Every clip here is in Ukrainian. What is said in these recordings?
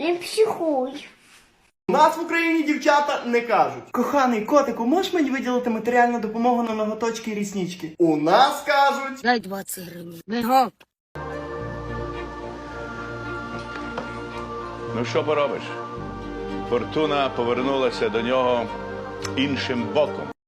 Не психуй. У нас в Україні дівчата не кажуть. Коханий котику, можеш мені виділити матеріальну допомогу на ноготочки і ріснички? У нас кажуть. Дай 20 гривень. Ну що поробиш? Фортуна повернулася до нього іншим боком.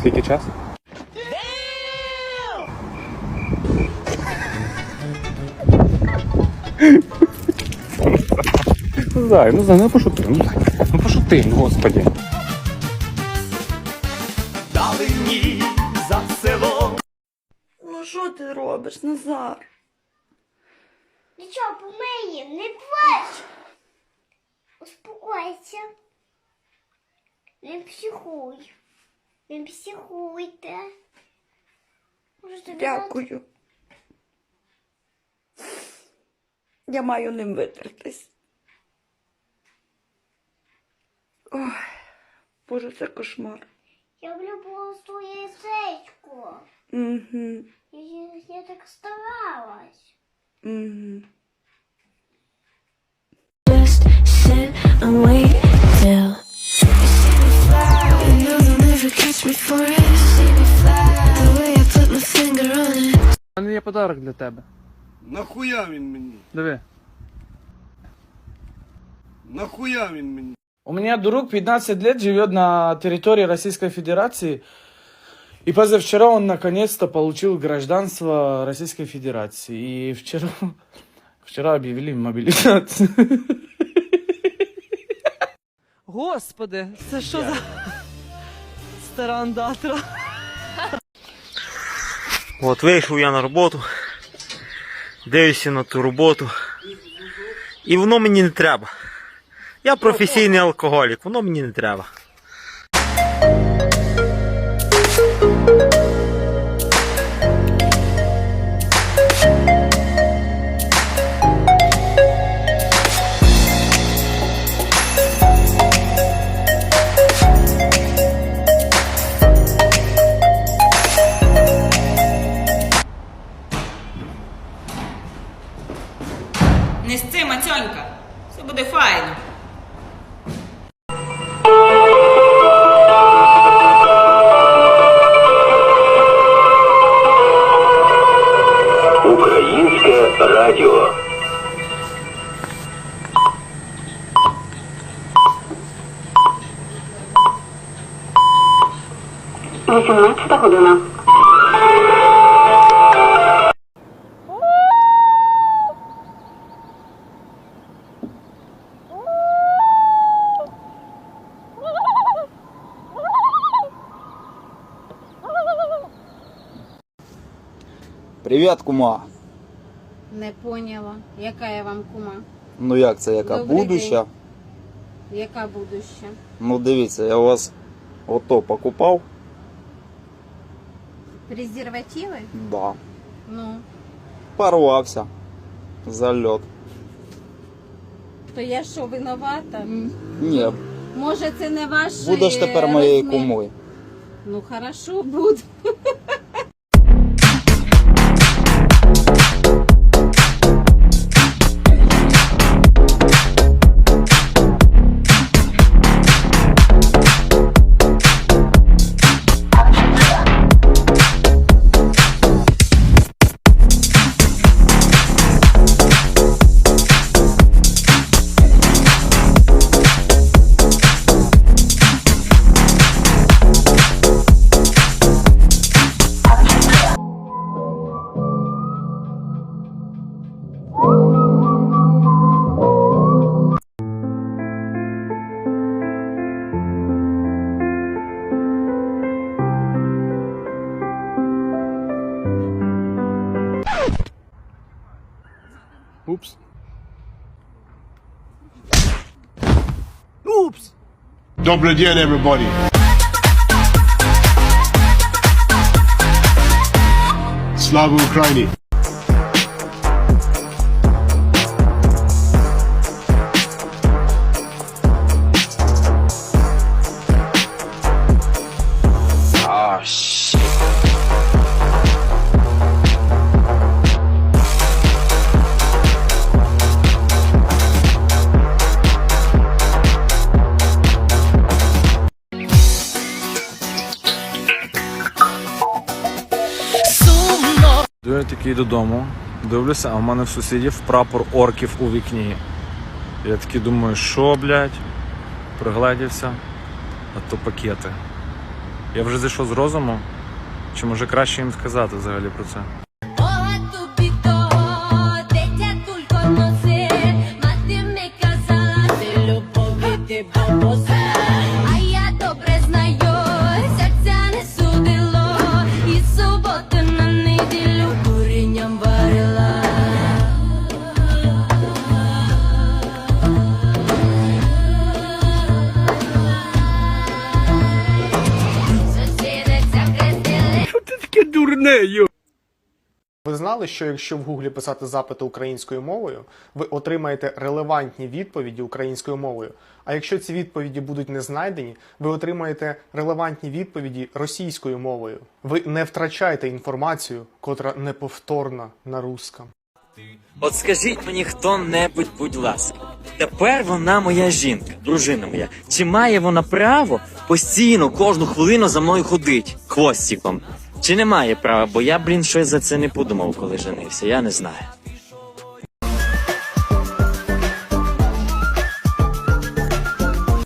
Скільки час? Ну, Зай, ну, Зай, ну пошути, ну, Зай. Ну пошути, ну, господи. Далині за селом. Ну що ти робиш, Назар? Нічого, помиє, не плач. Успокойся. Не психуй. Не психуйте. Дякую. Я маю ним витертись. Ой, Боже, це кошмар. Я влюбила в твоє. Угу, Я, я так старалась. угу. Just sit and wait till У мене є подарок для тебе. Нахуя він мені? Диви. Нахуя він мені? У меня друг 15 лет живет на территории Российской Федерации. И позавчера он наконец-то получил гражданство Российской Федерации. И вчера, вчера объявили мобилизацию. Господи, це що за стара андатра? От вийшов я на роботу, дивлюся на ту роботу. І воно мені не треба. Я професійний алкоголік, воно мені не треба. з цим, Мацьонька. Все буде файно. Українське радіо. Вісімнадцята година. Привіт, кума. Не поняла. Яка я вам кума? Ну як це, яка Добрий будуща? Яка будуща? Ну дивіться, я у вас ото покупав. Презервативи? Да. Ну, Порвався. Зальот. то я що, винувата? Ні, Може, це не ваш будеш тепер моєю кумою. Ну, хорошо, буду. Oops. Oops! Double deal, everybody. Slava Ukraini. Йду я такий додому, дивлюся, а в мене в сусідів прапор орків у вікні. Я такий думаю, що, блядь, пригледівся, а то пакети. Я вже зайшов з розуму, чи може краще їм сказати взагалі про це? А хрестили. Ви знали, що якщо в Гуглі писати запити українською мовою, ви отримаєте релевантні відповіді українською мовою. А якщо ці відповіді будуть не знайдені, ви отримаєте релевантні відповіді російською мовою. Ви не втрачаєте інформацію, котра неповторна на русском. От скажіть мені хто-небудь, будь ласка, тепер вона моя жінка, дружина моя. Чи має вона право постійно кожну хвилину за мною ходить хвостиком? Чи не має права? Бо я, блін, щось за це не подумав, коли женився. Я не знаю.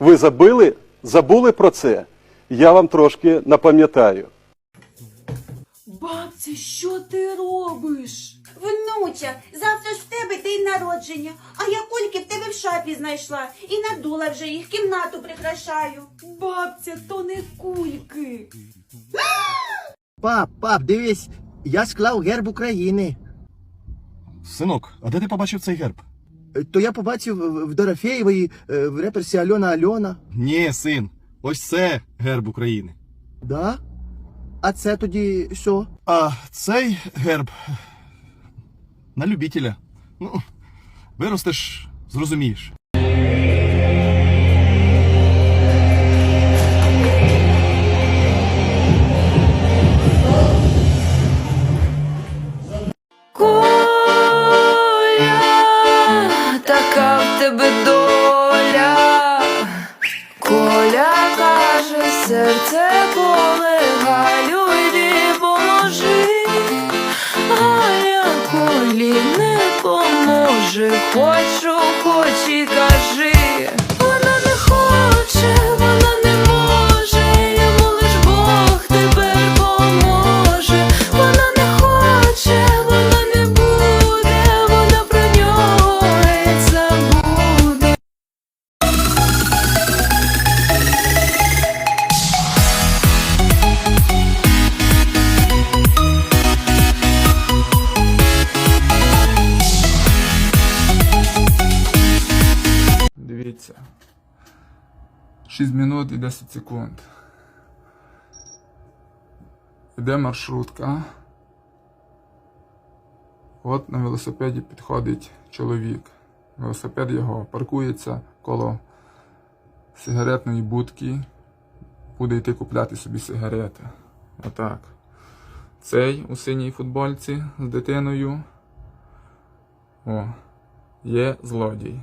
Ви забили? Забули про це? Я вам трошки напам'ятаю. Бабця, що ти робиш? Внуча, завтра ж в тебе день народження, а я кульки в тебе в шапі знайшла і надула вже їх, кімнату прикрашаю. Бабця, то не кульки. Пап, пап, дивись, я склав герб України. Синок, а де ти побачив цей герб? То я побачив в Дорофєєвої в реперсі Альона Альона. Ні, син. Ось це герб України. Да? А це тоді що? А цей герб на любителя. Ну, виростеш, зрозумієш. What 6 минут і 10 секунд. Іде маршрутка. От на велосипеді підходить чоловік. Велосипед його паркується коло сигаретної будки. Буде йти купляти собі сигарети. Отак. Цей у синій футбольці з дитиною. О, є злодій.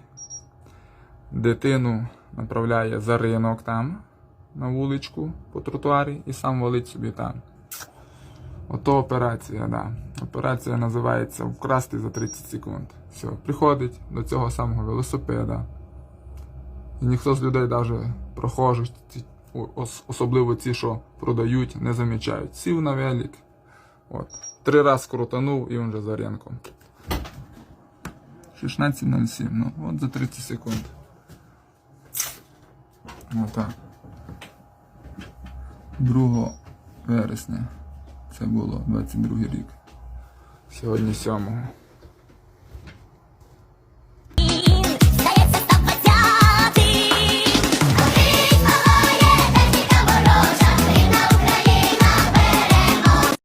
Дитину направляє за ринок там, на вуличку, по тротуарі, і сам валить собі там. Ото операція, да. Операція називається Вкрасти за 30 секунд. Все, приходить до цього самого велосипеда. І ніхто з людей, навіть прохожих, особливо ті, що продають, не замічають. Сів на велик, от, три рази крутанув і він вже за ринком. 16.07, ну, от за 30 секунд. Отак. 2 вересня. Це було 22 рік. Сьогодні 7.